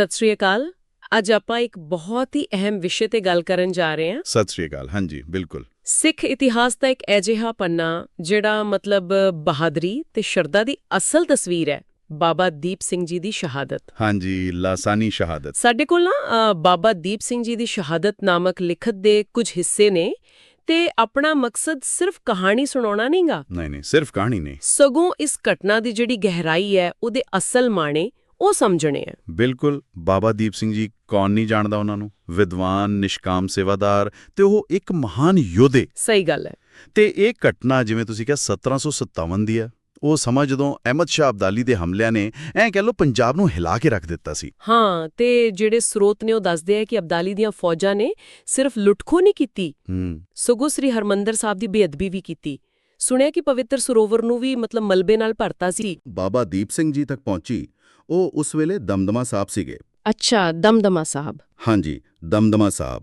ਸਤਿ ਸ੍ਰੀ ਅਕਾਲ। ਅੱਜ ਆਪਾਂ ਇੱਕ ਬਹੁਤ ਹੀ ਅਹਿਮ ਵਿਸ਼ੇ ਤੇ ਗੱਲ ਕਰਨ ਜਾ ਰਹੇ ਹਾਂ। ਸਤਿ ਸ੍ਰੀ ਅਕਾਲ ਹਾਂਜੀ ਬਿਲਕੁਲ। ਸਿੱਖ ਇਤਿਹਾਸ ਦਾ ਇੱਕ ਅਜਿਹਾ ਪੰਨਾ ਜਿਹੜਾ ਮਤਲਬ ਬਹਾਦਰੀ ਤੇ ਸ਼ਰਧਾ ਦੀ ਅਸਲ ਤਸਵੀਰ ਹੈ ਬਾਬਾ ਦੀਪ ਸਿੰਘ ਜੀ ਦੀ ਸ਼ਹਾਦਤ। ਹਾਂਜੀ ਲਾਸਾਨੀ ਸ਼ਹਾਦਤ। ਸਾਡੇ ਕੋਲ ਨਾ ਬਾਬਾ ਦੀਪ ਸਿੰਘ ਜੀ ਦੀ ਸ਼ਹਾਦਤ ਨਾਮਕ ਲਿਖਤ ਦੇ ਕੁਝ ਹਿੱਸੇ ਨੇ ਤੇ ਆਪਣਾ ਮਕਸਦ ਸਿਰਫ ਕਹਾਣੀ ਸੁਣਾਉਣਾ ਨਹੀਂਗਾ? ਨਹੀਂ ਨਹੀਂ ਸਿਰਫ ਕਹਾਣੀ ਨਹੀਂ। ਸਗੋਂ ਇਸ ਘਟਨਾ ਦੀ ਜਿਹੜੀ ਗਹਿਰਾਈ ਹੈ ਉਹਦੇ ਅਸਲ ਮਾਣੇ ਉਹ ਸਮਝਣੇ ਆ। ਬਿਲਕੁਲ ਬਾਬਾ ਦੀਪ ਸਿੰਘ ਜੀ ਕੌਣ ਨਹੀਂ ਜਾਣਦਾ ਉਹਨਾਂ ਨੂੰ? ਵਿਦਵਾਨ ਨਿਸ਼ਕਾਮ ਸੇਵਾਦਾਰ ਤੇ ਉਹ ਇੱਕ ਮਹਾਨ ਯੋਧੇ। ਸਹੀ ਗੱਲ ਹੈ। ਤੇ ਇਹ ਘਟਨਾ ਜਿਵੇਂ ਤੁਸੀਂ ਕਿਹਾ 1757 ਦੀ ਆ ਉਹ ਸਮਾਂ ਜਦੋਂ ਅਹਿਮਦ ਸ਼ਾਹ ਅਬਦਾਲੀ ਦੇ ਹਮਲਿਆਂ ਨੇ ਐਂ ਕਹਿ ਲਓ ਪੰਜਾਬ ਨੂੰ ਹਿਲਾ ਕੇ ਰੱਖ ਦਿੱਤਾ ਸੀ। ਹਾਂ ਤੇ ਜਿਹੜੇ ਸਰੋਤ ਨੇ ਉਹ ਦੱਸਦੇ ਆ ਕਿ ਅਬਦਾਲੀ ਦੀਆਂ ਫੌਜਾਂ ਨੇ ਸਿਰਫ ਲੁੱਟਖੋ ਨਹੀਂ ਕੀਤੀ। ਹੂੰ। ਸਗੋਂ ਸ੍ਰੀ ਹਰਮੰਦਰ ਸਾਹਿਬ ਦੀ ਬੇਅਦਬੀ ਵੀ ਕੀਤੀ। ਸੁਣਿਆ ਕਿ ਪਵਿੱਤਰ ਸਰੋਵਰ ਨੂੰ ਵੀ ਮਤਲਬ ਮਲਬੇ ਨਾਲ ਭਰਤਾ ਸੀ। ਬਾਬਾ ਦੀਪ ਸਿੰਘ ਜੀ ਤੱਕ ਪਹੁੰਚੀ। ਉਹ ਉਸ ਵੇਲੇ ਦਮਦਮਾ ਸਾਹਿਬ ਸੀਗੇ। ਅੱਛਾ ਦਮਦਮਾ ਸਾਹਿਬ। ਹਾਂਜੀ ਦਮਦਮਾ ਸਾਹਿਬ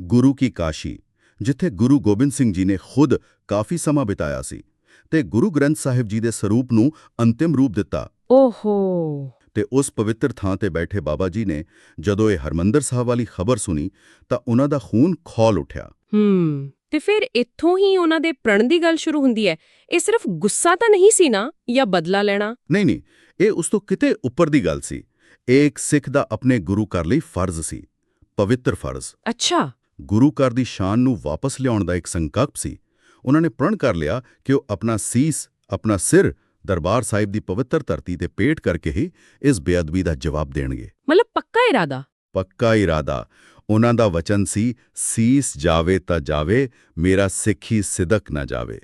ਗੁਰੂ ਕੀ ਕਾਸ਼ੀ ਜਿੱਥੇ ਗੁਰੂ ਗੋਬਿੰਦ ਸਿੰਘ ਜੀ ਨੇ ਖੁਦ ਕਾਫੀ ਸਮਾਂ ਬਿਤਾਇਆ ਸੀ ਤੇ ਗੁਰੂ ਗ੍ਰੰਥ ਸਾਹਿਬ ਜੀ ਦੇ ਸਰੂਪ ਨੂੰ ਅੰਤਿਮ ਰੂਪ ਦਿੱਤਾ। ਓਹੋ। ਤੇ ਉਸ ਪਵਿੱਤਰ ਥਾਂ ਤੇ ਬੈਠੇ ਬਾਬਾ ਜੀ ਨੇ ਜਦੋਂ ਇਹ ਹਰਮੰਦਰ ਸਾਹਿਬ ਵਾਲੀ ਖਬਰ ਸੁਣੀ ਤਾਂ ਉਹਨਾਂ ਦਾ ਖੂਨ ਖੌਲ ਉੱਠਿਆ। ਹੂੰ ਤੇ ਫਿਰ ਇੱਥੋਂ ਹੀ ਉਹਨਾਂ ਦੇ ਪ੍ਰਣ ਦੀ ਗੱਲ ਸ਼ੁਰੂ ਹੁੰਦੀ ਹੈ। ਇਹ ਸਿਰਫ ਗੁੱਸਾ ਤਾਂ ਨਹੀਂ ਸੀ ਨਾ ਜਾਂ ਬਦਲਾ ਲੈਣਾ? ਨਹੀਂ ਨਹੀਂ ਇਹ ਉਸ ਤੋਂ ਕਿਤੇ ਉੱਪਰ ਦੀ ਗੱਲ ਸੀ। ਇਹ ਇੱਕ ਸਿੱਖ ਦਾ ਆਪਣੇ ਗੁਰੂ ਘਰ ਲਈ ਫਰਜ਼ ਸੀ ਪਵਿੱਤਰ ਫਰਜ਼। ਅੱਛਾ। ਗੁਰੂ ਘਰ ਦੀ ਸ਼ਾਨ ਨੂੰ ਵਾਪਸ ਲਿਆਉਣ ਦਾ ਇੱਕ ਸੰਕਲਪ ਸੀ। ਉਹਨਾਂ ਨੇ ਪ੍ਰਣ ਕਰ ਲਿਆ ਕਿ ਉਹ ਆਪਣਾ ਸੀਸ ਆਪਣਾ ਸਿਰ ਦਰਬਾਰ ਸਾਹਿਬ ਦੀ ਪਵਿੱਤਰ ਧਰਤੀ ਤੇ ਪੇਟ ਕਰਕੇ ਹੀ ਇਸ ਬੇਅਦਬੀ ਦਾ ਜਵਾਬ ਦੇਣਗੇ। ਮਤਲਬ ਪੱਕਾ ਇਰਾਦਾ? ਪੱਕਾ ਇਰਾਦਾ। ਉਹਨਾਂ ਦਾ ਵਚਨ ਸੀ ਸੀਸ ਜਾਵੇ ਤਾਂ ਜਾਵੇ ਮੇਰਾ ਸਿੱਖੀ ਸਿਦਕ ਨਾ ਜਾਵੇ।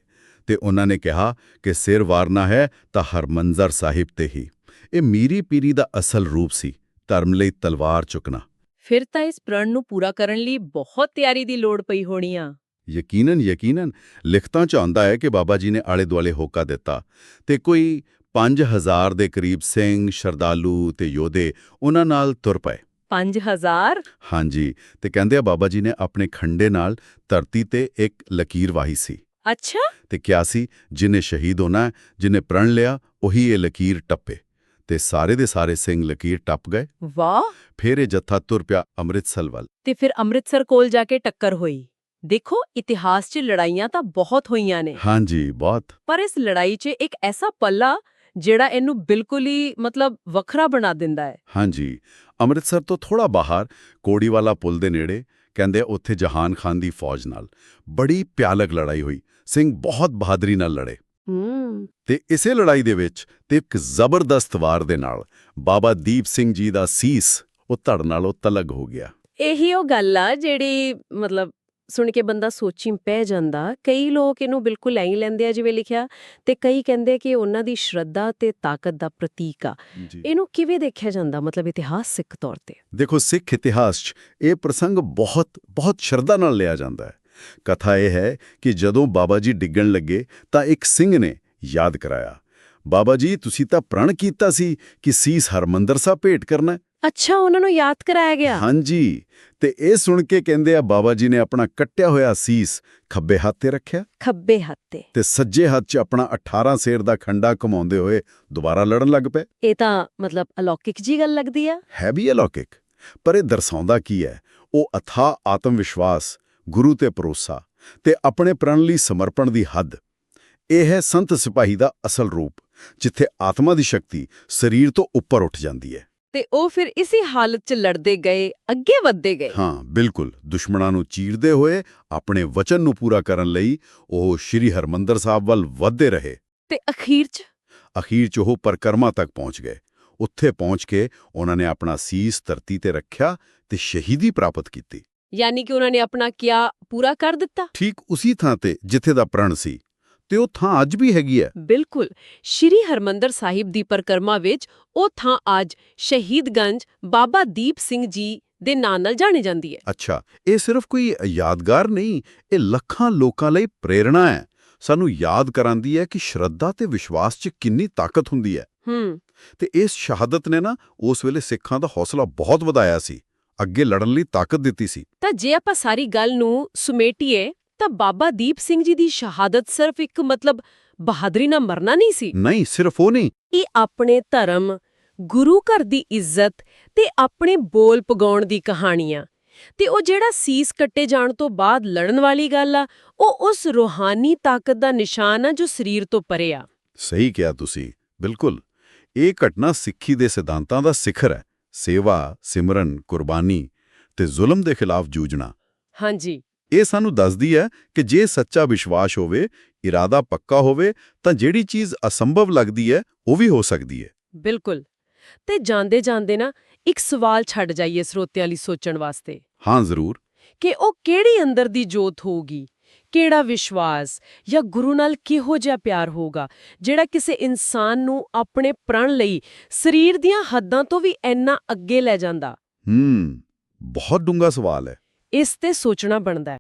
ਤੇ ਉਹਨਾਂ ਨੇ ਕਿਹਾ ਕਿ ਸਿਰ ਵਾਰਨਾ ਹੈ ਤਾਂ ਹਰਮੰਜ਼ਰ ਸਾਹਿਬ ਤੇ ਹੀ। ਇਹ ਮੀਰੀ ਪੀਰੀ ਦਾ ਅਸਲ ਰੂਪ ਸੀ ਧਰਮ ਲਈ ਤਲਵਾਰ ਚੁੱਕਣਾ। ਫਿਰ ਤਾਂ ਇਸ ਪ੍ਰਣ ਨੂੰ ਪੂਰਾ ਕਰਨ ਲਈ ਬਹੁਤ ਤਿਆਰੀ ਦੀ ਲੋੜ ਪਈ ਹੋਣੀ ਆ। ਯਕੀਨਨ ਯਕੀਨਨ ਲਿਖਤਾਂ ਚ ਆਉਂਦਾ ਹੈ ਕਿ ਬਾਬਾ ਜੀ ਨੇ ਆਲੇ ਦੁਆਲੇ ਹੋਕਾ ਦਿੱਤਾ ਤੇ ਕੋਈ 5000 ਦੇ ਕਰੀਬ ਸਿੰਘ ਸ਼ਰਧਾਲੂ ਤੇ ਯੋਧੇ ਉਹਨਾਂ ਨਾਲ ਤੁਰ ਪਏ। 5000 ਹਾਂਜੀ ਤੇ ਕਹਿੰਦੇ ਆ ਬਾਬਾ ਜੀ ਨੇ ਆਪਣੇ ਖੰਡੇ ਨਾਲ ਧਰਤੀ ਤੇ ਇੱਕ ਲਕੀਰ ਵਾਹੀ ਸੀ। ਅੱਛਾ। ਤੇ ਕਿਹਾ ਸੀ ਜਿਨੇ ਸ਼ਹੀਦ ਹੋਣਾ ਹੈ, ਜਿਹਨੇ ਪ੍ਰਣ ਲਿਆ ਉਹੀ ਇਹ ਲਕੀਰ ਟੱਪੇ। ਤੇ ਸਾਰੇ ਦੇ ਸਾਰੇ ਸਿੰਘ ਲਕੀਰ ਟੱਪ ਗਏ। ਵਾਹ। ਫਿਰ ਇਹ ਜੱਥਾ ਤੁਰ ਪਿਆ ਅੰਮ੍ਰਿਤਸਰ ਵੱਲ। ਤੇ ਫਿਰ ਅੰਮ੍ਰਿਤਸਰ ਕੋਲ ਜਾ ਕੇ ਟੱਕਰ ਹੋਈ। ਦੇਖੋ ਇਤਿਹਾਸ 'ਚ ਲੜਾਈਆਂ ਤਾਂ ਬਹੁਤ ਹੋਈਆਂ ਨੇ। ਹਾਂਜੀ ਬਹੁਤ। ਪਰ ਇਸ ਲੜਾਈ 'ਚ ਇੱਕ ਐਸਾ ਪੱਲਾ ਜਿਹੜਾ ਇਹਨੂੰ ਬਿਲਕੁਲ ਹੀ ਮਤਲਬ ਵੱਖਰਾ ਬਣਾ ਦਿੰਦਾ ਹੈ। ਹਾਂਜੀ ਅੰਮ੍ਰਿਤਸਰ ਤੋਂ ਥੋੜਾ ਬਾਹਰ ਕੋੜੀਵਾਲਾ ਪੁਲ ਦੇ ਨੇੜੇ ਕਹਿੰਦੇ ਉੱਥੇ ਜਹਾਨ ਖਾਨ ਦੀ ਫੌਜ ਨਾਲ ਬੜੀ ਭਿਆਨਕ ਲੜਾਈ ਹੋਈ। ਸਿੰਘ ਬਹੁਤ ਬਹਾਦਰੀ ਨਾਲ ਲੜੇ। ਹੂੰ। ਤੇ ਇਸੇ ਲੜਾਈ ਦੇ ਵਿੱਚ ਤੇ ਇੱਕ ਜ਼ਬਰਦਸਤ ਵਾਰ ਦੇ ਨਾਲ ਬਾਬਾ ਦੀਪ ਸਿੰਘ ਜੀ ਦਾ ਸੀਸ ਉਹ ਧੜ ਨਾਲੋਂ ਤਲਗ ਹੋ ਗਿਆ। ਇਹੀ ਉਹ ਗੱਲ ਆ ਜਿਹੜੀ ਮਤਲਬ ਸੁਣ ਕੇ ਬੰਦਾ ਸੋਚੀ ਪੈ ਜਾਂਦਾ। ਕਈ ਲੋਕ ਇਹਨੂੰ ਬਿਲਕੁਲ ਐਂ ਲੈਂਦੇ ਆ ਜਿਵੇਂ ਲਿਖਿਆ ਤੇ ਕਈ ਕਹਿੰਦੇ ਕਿ ਉਹਨਾਂ ਦੀ ਸ਼ਰਧਾ ਤੇ ਤਾਕਤ ਦਾ ਪ੍ਰਤੀਕ ਆ। ਇਹਨੂੰ ਕਿਵੇਂ ਦੇਖਿਆ ਜਾਂਦਾ ਮਤਲਬ ਇਤਿਹਾਸਿਕ ਤੌਰ ਤੇ? ਦੇਖੋ ਸਿੱਖ ਇਤਿਹਾਸ 'ਚ ਇਹ ਪ੍ਰਸੰਗ ਬਹੁਤ ਬਹੁਤ ਸ਼ਰਧਾ ਨਾਲ ਲਿਆ ਜਾਂਦਾ ਹੈ। ਕਥਾ ਇਹ ਹੈ ਕਿ ਜਦੋਂ ਬਾਬਾ ਜੀ ਡਿੱਗਣ ਲੱਗੇ ਤਾਂ ਇੱਕ ਸਿੰਘ ਨੇ ਯਾਦ ਕਰਾਇਆ। ਬਾਬਾ ਜੀ ਤੁਸੀਂ ਤਾਂ ਪ੍ਰਣ ਕੀਤਾ ਸੀ ਕਿ ਸੀਸ ਹਰਮੰਦਰ ਸਾਹਿਬ ਭੇਟ ਕਰਨਾ। ਅੱਛਾ ਉਹਨਾਂ ਨੂੰ ਯਾਦ ਕਰਾਇਆ ਗਿਆ। ਹਾਂਜੀ ਤੇ ਇਹ ਸੁਣ ਕੇ ਕਹਿੰਦੇ ਆ ਬਾਬਾ ਜੀ ਨੇ ਆਪਣਾ ਕੱਟਿਆ ਹੋਇਆ ਸੀਸ ਖੱਬੇ ਹੱਥ ਤੇ ਰੱਖਿਆ। ਖੱਬੇ ਹੱਥ ਤੇ। ਤੇ ਸੱਜੇ ਹੱਥ 'ਚ ਆਪਣਾ 18 ਸੇਰ ਦਾ ਖੰਡਾ ਘੁਮਾਉਂਦੇ ਹੋਏ ਦੁਬਾਰਾ ਲੜਨ ਲੱਗ ਪਏ। ਇਹ ਤਾਂ ਮਤਲਬ ਅਲੌਕਿਕ ਜੀ ਗੱਲ ਲੱਗਦੀ ਆ। ਹੈ ਵੀ ਅਲੌਕਿਕ ਪਰ ਇਹ ਦਰਸਾਉਂਦਾ ਕੀ ਹੈ? ਉਹ ਅਥਾ ਆਤਮ ਵਿਸ਼ਵਾਸ ਗੁਰੂ ਤੇ ਭਰੋਸਾ ਤੇ ਆਪਣੇ ਪ੍ਰਣ ਲਈ ਸਮਰਪਣ ਦੀ ਹੱਦ। ਇਹ ਹੈ ਸੰਤ ਸਿਪਾਹੀ ਦਾ ਅਸਲ ਰੂਪ ਜਿੱਥੇ ਆਤਮਾ ਦੀ ਸ਼ਕਤੀ ਸਰੀਰ ਤੋਂ ਉੱਪਰ ਉੱਠ ਜਾਂਦੀ ਹੈ। ਤੇ ਉਹ ਫਿਰ ਇਸੇ ਹਾਲਤ 'ਚ ਲੜਦੇ ਗਏ ਅੱਗੇ ਵੱਧਦੇ ਗਏ। ਹਾਂ ਬਿਲਕੁਲ। ਦੁਸ਼ਮਣਾਂ ਨੂੰ ਚੀਰਦੇ ਹੋਏ ਆਪਣੇ ਵਚਨ ਨੂੰ ਪੂਰਾ ਕਰਨ ਲਈ ਉਹ ਸ਼੍ਰੀ ਹਰਮੰਦਰ ਸਾਹਿਬ ਵੱਲ ਵਧਦੇ ਰਹੇ। ਤੇ ਅਖੀਰ 'ਚ? ਅਖੀਰ 'ਚ ਉਹ ਪਰਕਰਮਾ ਤੱਕ ਪਹੁੰਚ ਗਏ। ਉੱਥੇ ਪਹੁੰਚ ਕੇ ਉਹਨਾਂ ਨੇ ਆਪਣਾ ਸੀਸ ਧਰਤੀ ਤੇ ਰੱਖਿਆ ਤੇ ਸ਼ਹੀਦੀ ਪ੍ਰਾਪਤ ਕੀਤੀ। ਯਾਨੀ ਕਿ ਉਹਨਾਂ ਨੇ ਆਪਣਾ ਕਿਆ ਪੂਰਾ ਕਰ ਦਿੱਤਾ? ਠੀਕ ਉਸੇ ਥਾਂ ਤੇ ਜਿੱਥੇ ਦਾ ਪ੍ਰਣ ਸੀ। ਤੇ ਉਹ ਥਾਂ ਅੱਜ ਵੀ ਹੈਗੀ ਹੈ। ਬਿਲਕੁਲ। ਸ਼੍ਰੀ ਹਰਮੰਦਰ ਸਾਹਿਬ ਦੀ ਪਰਕਰਮਾ ਵਿੱਚ ਉਹ ਥਾਂ ਅੱਜ ਸ਼ਹੀਦਗੰਜ ਬਾਬਾ ਦੀਪ ਸਿੰਘ ਜੀ ਦੇ ਨਾਂ ਨਾਲ ਜਾਣੀ ਜਾਂਦੀ ਹੈ। ਅੱਛਾ ਇਹ ਸਿਰਫ ਕੋਈ ਯਾਦਗਾਰ ਨਹੀਂ ਇਹ ਲੱਖਾਂ ਲੋਕਾਂ ਲਈ ਪ੍ਰੇਰਣਾ ਹੈ। ਸਾਨੂੰ ਯਾਦ ਕਰਾਂਦੀ ਹੈ ਕਿ ਸ਼ਰਧਾ ਤੇ ਵਿਸ਼ਵਾਸ 'ਚ ਕਿੰਨੀ ਤਾਕਤ ਹੁੰਦੀ ਹੈ। ਹੂੰ। ਤੇ ਇਸ ਸ਼ਹਾਦਤ ਨੇ ਨਾ ਉਸ ਵੇਲੇ ਸਿੱਖਾਂ ਦਾ ਹੌਸਲਾ ਬਹੁਤ ਵਧਾਇਆ ਸੀ। ਅੱਗੇ ਲੜਨ ਲਈ ਤਾਕਤ ਦਿੱਤੀ ਸੀ। ਤਾਂ ਜੇ ਆਪਾਂ ਸਾਰੀ ਗੱਲ ਨੂੰ ਸਮੇਟੀਏ ਤਾਂ ਬਾਬਾ ਦੀਪ ਸਿੰਘ ਜੀ ਦੀ ਸ਼ਹਾਦਤ ਸਿਰਫ ਇੱਕ ਮਤਲਬ ਬਹਾਦਰੀ ਨਾਲ ਮਰਨਾ ਨਹੀਂ ਸੀ। ਨਹੀਂ ਸਿਰਫ ਉਹ ਨਹੀਂ। ਇਹ ਆਪਣੇ ਧਰਮ ਗੁਰੂ ਘਰ ਦੀ ਇੱਜ਼ਤ ਤੇ ਆਪਣੇ ਬੋਲ ਪਗਾਉਣ ਦੀ ਕਹਾਣੀਆਂ। ਤੇ ਉਹ ਜਿਹੜਾ ਸੀਸ ਕੱਟੇ ਜਾਣ ਤੋਂ ਬਾਅਦ ਲੜਨ ਵਾਲੀ ਗੱਲ ਆ ਉਹ ਉਸ ਰੂਹਾਨੀ ਤਾਕਤ ਦਾ ਨਿਸ਼ਾਨ ਆ ਜੋ ਸਰੀਰ ਤੋਂ ਪਰੇ ਆ। ਸਹੀ ਕਿਹਾ ਤੁਸੀਂ ਬਿਲਕੁਲ। ਇਹ ਘਟਨਾ ਸਿੱਖੀ ਦੇ ਸਿਧਾਂਤਾਂ ਦਾ ਸਿਖਰ ਹੈ। ਸੇਵਾ ਸਿਮਰਨ ਕੁਰਬਾਨੀ ਤੇ ਜ਼ੁਲਮ ਦੇ ਖਿਲਾਫ ਜੂਝਣਾ। ਹਾਂਜੀ। ਇਹ ਸਾਨੂੰ ਦੱਸਦੀ ਹੈ ਕਿ ਜੇ ਸੱਚਾ ਵਿਸ਼ਵਾਸ ਹੋਵੇ ਇਰਾਦਾ ਪੱਕਾ ਹੋਵੇ ਤਾਂ ਜਿਹੜੀ ਚੀਜ਼ ਅਸੰਭਵ ਲੱਗਦੀ ਹੈ ਉਹ ਵੀ ਹੋ ਸਕਦੀ ਹੈ। ਬਿਲਕੁਲ। ਤੇ ਜਾਂਦੇ ਜਾਂਦੇ ਨਾ ਇੱਕ ਸਵਾਲ ਛੱਡ ਜਾਈਏ ਸਰੋਤਿਆਂ ਲਈ ਸੋਚਣ ਵਾਸਤੇ। ਹਾਂ ਜ਼ਰੂਰ। ਕਿ ਉਹ ਕਿਹੜੀ ਅੰਦਰ ਦੀ ਜੋਤ ਹੋਊਗੀ? ਕਿਹੜਾ ਵਿਸ਼ਵਾਸ ਜਾਂ ਗੁਰੂ ਨਾਲ ਕਿਹੋ ਜਿਹਾ ਪਿਆਰ ਹੋਊਗਾ? ਜਿਹੜਾ ਕਿਸੇ ਇਨਸਾਨ ਨੂੰ ਆਪਣੇ ਪ੍ਰਣ ਲਈ ਸਰੀਰ ਦੀਆਂ ਹੱਦਾਂ ਤੋਂ ਵੀ ਇੰਨਾ ਅੱਗੇ ਲੈ ਜਾਂਦਾ। ਹੂੰ ਬਹੁਤ ਡੂੰਘਾ ਸਵਾਲ ਹੈ। ਇਸ ਤੇ ਸੋਚਣਾ ਬਣਦਾ ਹੈ।